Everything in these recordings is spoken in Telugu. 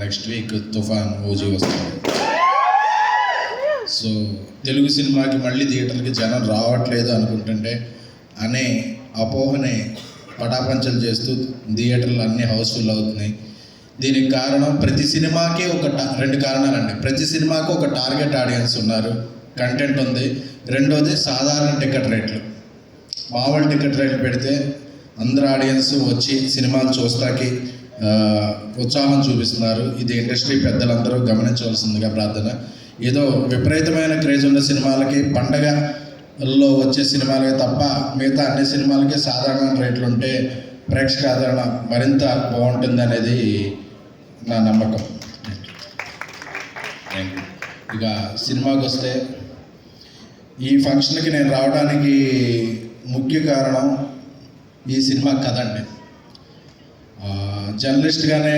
నెక్స్ట్ వీక్ తుఫాన్ ఓజీ వస్తుంది సో తెలుగు సినిమాకి మళ్ళీ థియేటర్కి జనం రావట్లేదు అనుకుంటుంటే అనే అపోహనే పటాపంచలు చేస్తూ థియేటర్లు అన్నీ హౌస్ఫుల్ అవుతున్నాయి. దీనికి కారణం ప్రతి సినిమాకి ఒక రెండు కారణాలండి. ప్రతి సినిమాకి ఒక టార్గెట్ ఆడియన్స్ ఉన్నారు. కంటెంట్ ఉంది. రెండోది సాధారణ టికెట్ రేట్లు. మామూలు టికెట్ రేట్లు పెడితే అందరు ఆడియన్స్ వచ్చి సినిమాలు చూస్తాకి ఉత్సాహం చూపిస్తున్నారు. ఇది ఇండస్ట్రీ పెద్దలందరూ గమనించవలసిందిగా ప్రార్థన. ఏదో విపరీతమైన క్రేజ్ ఉన్న సినిమాలకి పండగల్లో వచ్చే సినిమాలకి తప్ప మిగతా అన్ని సినిమాలకి సాధారణ రేట్లు ఉంటే ప్రేక్షక ఆదరణ మరింత బాగుంటుంది అనేది నా నమ్మకం. ఇక సినిమాకి వస్తే ఈ ఫంక్షన్కి నేను రావడానికి ముఖ్య కారణం ఈ సినిమా కథ అండి. జర్నలిస్ట్గానే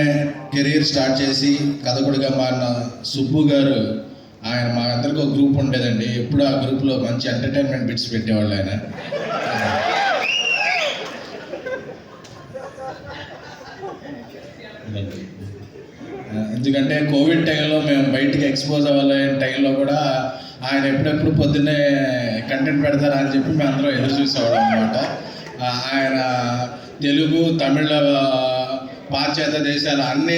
కెరీర్ స్టార్ట్ చేసి కథకుడిగా మారిన సుబ్బు గారు ఆయన మా అందరికి ఒక గ్రూప్ ఉండేదండి. ఎప్పుడు ఆ గ్రూప్లో మంచి ఎంటర్టైన్మెంట్ బిట్స్ పెట్టేవాళ్ళు ఆయన. ఎందుకంటే కోవిడ్ టైంలో మేము బయటికి ఎక్స్పోజ్ అవ్వాలనే టైంలో కూడా ఆయన ఎప్పుడెప్పుడు పొద్దున్నే కంటెంట్ పెడతారా అని చెప్పి మేము అందరం ఎదురు చూసేవాళ్ళం అనమాట ఆయన తెలుగు తమిళ పాశ్చాత్య దేశాలు అన్ని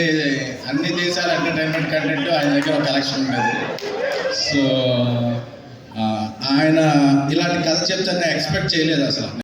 అన్ని దేశాల ఎంటర్టైన్మెంట్ కంటెంట్ ఆయన దగ్గర ఒక కలెక్షన్ ఉండేది. సో ఆయన ఇలాంటి కథ చెప్తే ఎక్స్పెక్ట్ చేయలేదు అసలు.